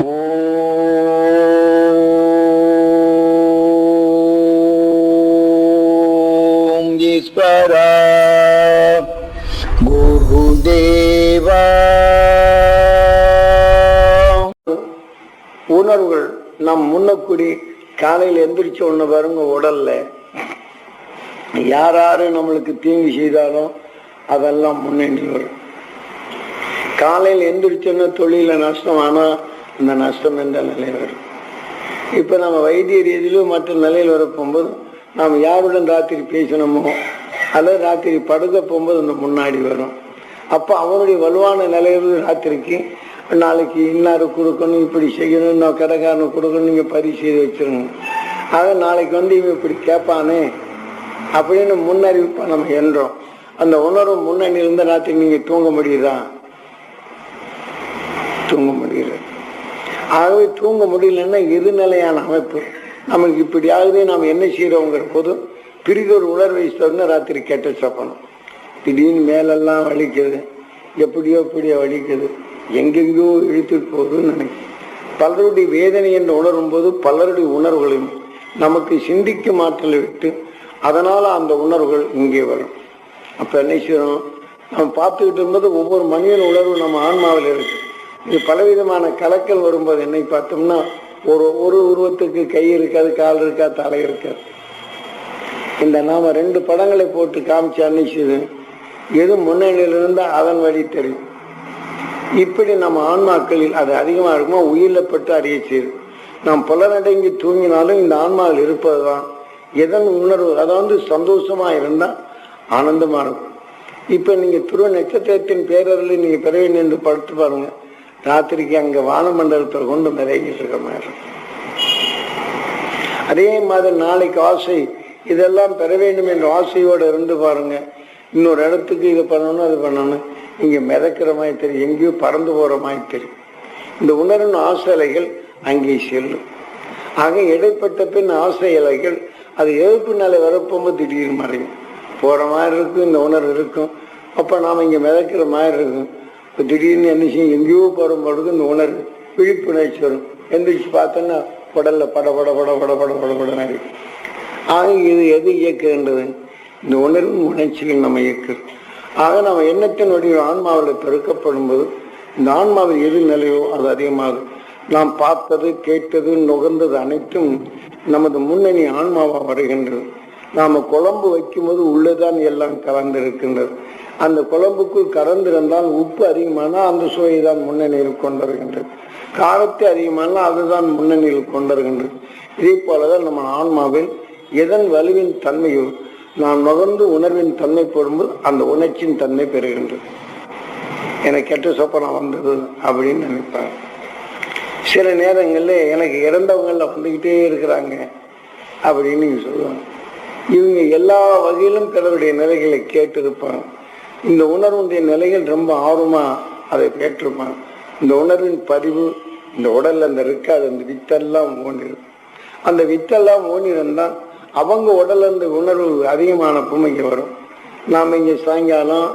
ஓம் குருதேவா. உணர்வுகள் நம் முன்னக்குடி காலையில் எந்திரிச்ச உடனே பாருங்க உடல்ல. யார் யாரு நம்மளுக்கு தீங்கு செய்தாலும் அதெல்லாம் முன்னேறி வரும். காலையில் எந்திரிச்சோன்னா தொழில நஷ்டம் ஆனா அந்த நஷ்டம் என்ற நிலையில் வரும். இப்போ நம்ம வைத்திய ரீதியிலும் மற்ற நிலையில் வர போகும்போது நாம் யாருடன் ராத்திரி பேசணுமோ அல்லது ராத்திரி படுக்க போகும்போது அந்த முன்னாடி வரும். அப்போ அவனுடைய வலுவான நிலையிலிருந்து ராத்திரிக்கு நாளைக்கு இன்னாரு கொடுக்கணும் இப்படி செய்யணும் இன்னும் கடைக்காரனு கொடுக்கணும் நீங்கள் பரிசு செய்து வச்சிருங்க. ஆக நாளைக்கு வந்து இவன் இப்படி கேட்பானே அப்படின்னு முன்னறிவிப்பை நம்ம என்றோம் அந்த உணர்வு முன்னணி இருந்த ராத்திரி நீங்கள் தூங்க முடியுதா? தூங்க முடியல. ஆகவே தூங்க முடியலன்னா எதிர்நிலையான அமைப்பு. நமக்கு இப்படி ஆகுது நாம் என்ன செய்யறோங்கிற போது பிரிதொரு உணர்வை சொன்ன ராத்திரி கெட்ட சப்பனம் திடீர்னு மேலெல்லாம் வலிக்குது எப்படியோ எப்படியோ வலிக்குது எங்கெங்கோ இழுத்துட்டு போகுதுன்னு நினைக்கிறேன் பலருடைய வேதனை என்று உணரும் போது பலருடைய உணர்வுகளையும் நமக்கு சிந்திக்கும் ஆற்றலை விட்டு அதனால் அந்த உணர்வுகள் இங்கே வரும். அப்போ என்ன செய்யணும் நம்ம பார்த்துக்கிட்டு இருக்கும்போது ஒவ்வொரு மனிதன் உணர்வு நம்ம ஆன்மாவில் இருக்குது இது பலவிதமான கலக்கல் வரும்போது என்னை பார்த்தோம்னா ஒரு ஒரு உருவத்துக்கு கை இருக்காது கால் இருக்காது தலை இருக்காது. இந்த நாம ரெண்டு படங்களை போட்டு காமிச்சு அன்னிச்சது எது முன்னணியில் இருந்தால் அதன் வழி தெரியும். இப்படி நம்ம ஆன்மாக்களில் அது அதிகமாக இருக்குமோ உயிரில் பட்டு அறிய செய்யுது. நாம் புலனடங்கி தூங்கினாலும் இந்த ஆன்மாவில் இருப்பது தான் எதன் உணர்வு? அதாவது சந்தோஷமாக இருந்தால் ஆனந்தமாக இருக்கும். இப்போ நீங்கள் துருவ நட்சத்திரத்தின் பேரரில் நீங்கள் பெற வேண்டும் என்று படுத்து பாருங்கள் ராத்திரிக்கு அங்க வானமண்டலத்தில் கொண்டு நிறைஞ்சிட்டு இருக்க மாதிரி. இருக்கும். அதே மாதிரி நாளைக்கு ஆசை இதெல்லாம் பெற வேண்டும் என்ற ஆசையோடு இருந்து பாருங்க. இன்னொரு இடத்துக்கு இது பண்ணணும் அது பண்ணணும். இங்கே மிதக்கிற மாதிரி தெரியும். எங்கேயோ பறந்து போகிற மாதிரி தெரியும். இந்த உணர்வின் ஆசை அலைகள் அங்கே செல்லும். ஆக இடைப்பட்ட பின் ஆசை அலைகள் அது எதிர்ப்பு நிலை வரப்போகும்போது திடீர்னு மறையும். போகிற மாதிரி இருக்கும் இந்த உணர்வு இருக்கும். அப்போ நாம் இங்கே மிதக்கிற மாதிரி இருக்கும். இப்போ திடீர்னு என்ன செய்யும் எங்கேயோ போகிற பொழுது இந்த உணர்வு விழிப்புணர்ச்சி வரும் எந்திரிச்சு பார்த்தோன்னா உடல்ல பட பட பட பட பட பட பட ஆக இது எது இயக்குகின்றது இந்த உணர்வு உணர்ச்சிகள் நம்ம இயக்குது. ஆக நம்ம எண்ணத்தினுடைய ஆன்மாவில் பெருக்கப்படும் போது இந்த ஆன்மாவில் எது நிலையோ அது அதிகமாகும் நாம் பார்த்தது கேட்டது நுகர்ந்தது அனைத்தும் நமது முன்னணி ஆன்மாவா வருகின்றது. நாம குழம்பு வைக்கும்போது உள்ளதான் எல்லாம் கலந்து இருக்கின்றது அந்த குழம்புக்குள் கலந்திருந்தால் உப்பு அதிகமானால் அந்த சுவையை தான் முன்னணியில் கொண்டிருக்கின்றது காரத்தை அதிகமானால் அதுதான் முன்னணியில் கொண்டிருக்கின்றது இதே போலதான் நம்ம ஆன்மாவில் எதன் வலுவின் தன்மையோ நாம் நுகர்ந்து உணர்வின் தன்மை போடும்போது அந்த உணர்ச்சியின் தன்மை பெறுகின்றது. எனக்கு கெட்ட சொப்பனம் வந்தது அப்படின்னு நினைப்பாங்க சில நேரங்கள்ல எனக்கு இறந்தவங்களில் வந்துக்கிட்டே இருக்கிறாங்க அப்படின்னு நீங்க சொல்லுவாங்க. இவங்க எல்லா வகையிலும் பிறருடைய நிலைகளை கேட்டிருப்பாங்க. இந்த உணர்வுடைய நிலைகள் ரொம்ப ஆர்வமா அதை கேட்டிருப்பாங்க. இந்த உணர்வின் பதிவு இந்த உடல்ல அந்த இருக்காது அந்த வித்தெல்லாம் ஓண்டிருக்கும் அந்த வித்தெல்லாம் ஓடிருந்தா அவங்க உடல்ல இந்த உணர்வு அதிகமான இங்க வரும். நாம் இங்க சாயங்காலம்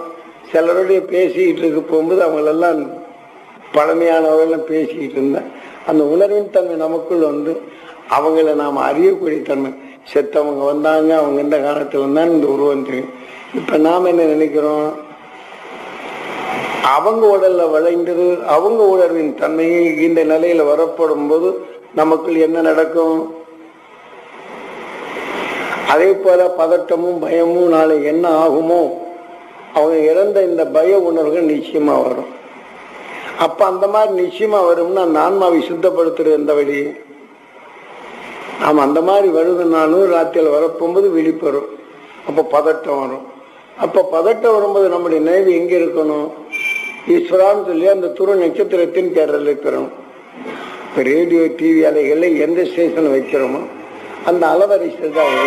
சிலருடைய பேசிக்கிட்டு இருக்க போகும்போது அவங்களெல்லாம் பழமையானவர்கள்லாம் பேசிக்கிட்டு இருந்தேன் அந்த உணர்வின் தன்மை நமக்குள் வந்து அவங்கள நாம் அறியக்கூடிய தன்மை. செத்தவங்க வந்தாங்க அவங்க இந்த காலத்துல வந்தாங்க இந்த உருவம் தெரியும். இப்ப நாம என்ன நினைக்கிறோம்? அவங்க உடல்ல விளைந்தது அவங்க உணர்வின் தன்மையை இந்த நிலையில வரப்படும் போது நமக்குள் என்ன நடக்கும்? அதே போல பதட்டமும் பயமும் நாளை என்ன ஆகுமோ அவங்க இறந்த இந்த பய உணர்வுகள் நிச்சயமா வரும். அப்ப அந்த மாதிரி நிச்சயமா வரும்னா அந்த ஆன்மாவை சுத்தப்படுத்துறது எந்த வழி? நாம அந்த மாதிரி வருதுனாலும் ராத்திரியில் வரப்போகும்போது வெளிபெறும் அப்போ பதட்டம் வரும். அப்போ பதட்டம் வரும்போது நம்முடைய நினைவு எங்கே இருக்கணும்? ஈஸ்வரான்னு சொல்லி அந்த துரு நட்சத்திரத்தின் பேரில் இருக்கிறோம் இப்போ ரேடியோ டிவி அலைகளில் எந்த ஸ்டேஷன் வைக்கிறோமோ அந்த அளவரிசை தான்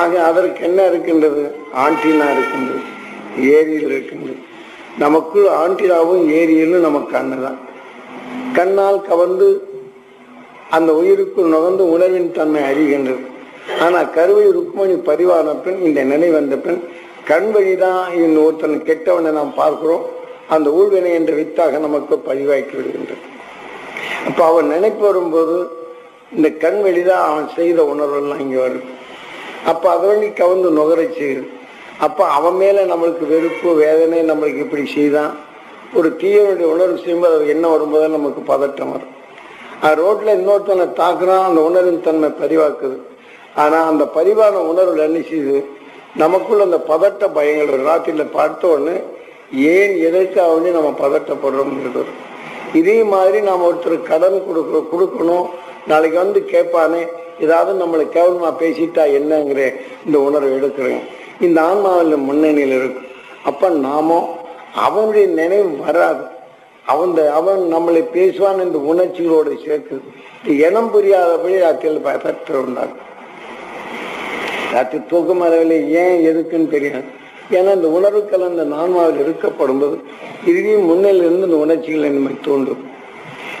ஆக அதற்கு என்ன இருக்கின்றது? ஆண்டினா இருக்கின்றது. ஏரியில் இருக்கின்றது. நமக்குள் ஆண்டினாவும் ஏரியிலும் நமக்கு கண்ணு தான். கண்ணால் கவர்ந்து அந்த உயிருக்குள் நுகர்ந்து உணர்வின் தன்மை அறிகின்றது. ஆனால் கருவை ருக்மணி பரிவான பின் இந்த நினை வந்த பின் கண் வழிதான் இன் ஒருத்தன் கெட்டவனை நாம் பார்க்கிறோம். அந்த ஊழ்வினை என்ற வித்தாக நமக்கு பதிவாக்கி விடுகின்றது. அப்போ அவன் நினைப்பு வரும்போது இந்த கண் வழிதான் அவன் செய்த உணர்வெல்லாம் இங்கே வருது. அப்போ அதை வழி கவர்ந்து நுகர செய்யுது அவன் மேலே நம்மளுக்கு வெறுப்பு வேதனை நம்மளுக்கு இப்படி செய்தான். ஒரு தீயனுடைய உணர்வு செய்யும்போது அது என்ன வரும்போது நமக்கு பதட்டம் வரும். ரோட்ல இன்னொருத்தனை தாக்குறான் அந்த உணர்வின் தன்மை பதிவாக்குது. ஆனா அந்த பதிவான உணர்வு என்ன செய்யுது? நமக்குள்ள அந்த பதட்ட பயங்கள் ஒரு ராத்திரில பார்த்த உடனே ஏன் எதற்காக நம்ம பதட்டப்படுறோம்ங்கிறது இதே மாதிரி நாம் ஒருத்தர் கடன் கொடுக்க கொடுக்கணும். நாளைக்கு வந்து கேட்பானே ஏதாவது நம்மளை கேவலமா பேசிட்டா என்னங்கிற இந்த உணர்வு எடுக்கிறேன். இந்த ஆன்மாவில் முன்னணியில் இருக்கு. அப்ப நாமோ அவனுடைய நினைவு வராது. அவன் அவன் நம்மளை பேசுவான் இந்த உணர்ச்சிகளோடு சேர்க்குது இனம் புரியாதபடி ராத்திரியில் பதற்ற உண்டாகும் ராத்திரி தூக்கம் வரவில்லை. ஏன்? எதுக்குன்னு தெரியாது. ஏன்னா இந்த உணர்வு கலந்த நான்மாவில் இருக்கப்படும் போது இறுதியும் முன்னிலிருந்து இந்த உணர்ச்சிகளை நம்மை தூண்டும்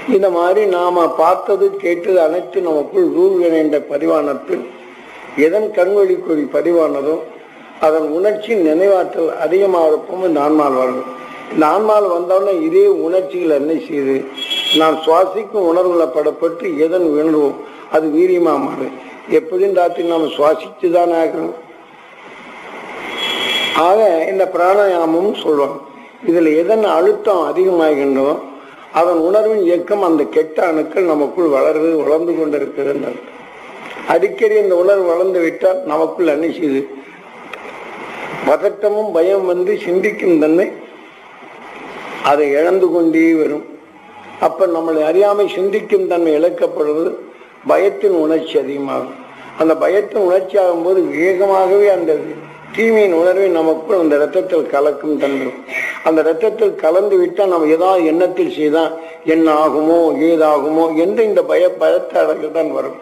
இந்த மாதிரி நாம பார்த்தது கேட்டது அனைத்து நமக்குள் ரூல் என்ற பதிவானத்தில் எதன் கண்வழிக்குறி பதிவானதோ அதன் உணர்ச்சி நினைவாற்றல் அதிகமாக இருப்போம் இந்த ஆன்மால் வரணும் நான்மால் ஆன்மால் வந்தவுடனே இதே உணர்ச்சிகள் என்ன செய்யுது நான் சுவாசிக்கும் உணர்வுகளை படப்பட்டு எதன் உணர்வோம் அது வீரியமா மாறு. எப்படியும் ராத்திரி நாம சுவாசித்து தானே ஆகணும். ஆக இந்த பிராணாயாமம் சொல்லுவாங்க இதுல எதன் அழுத்தம் அதிகமாகின்றோ அதன் உணர்வின் இயக்கம் அந்த கெட்ட அணுக்கள் நமக்குள் வளர்ந்து வளர்ந்து கொண்டிருக்கிறது அடிக்கடி இந்த உணர்வு வளர்ந்து விட்டால் நமக்குள் என்ன செய்யுது பதட்டமும் பயம் வந்து சிந்திக்கும் தன்மை அதை இழந்து கொண்டே வரும். அப்ப நம்மளை அறியாமை சிந்திக்கும் தன்மை இழக்கப்படுவது பயத்தின் உணர்ச்சி அதிகமாகும். அந்த பயத்தின் உணர்ச்சி ஆகும்போது வேகமாகவே அந்த தீமையின் உணர்வை நமக்குள் அந்த ரத்தத்தில் கலக்கும் தன்மை. அந்த ரத்தத்தில் கலந்து விட்டால் நம்ம ஏதாவது எண்ணத்தில் செய்தால் என்ன ஆகுமோ ஏதாகுமோ என்று இந்த பய பயத்த அடங்கள் தான் வரும்.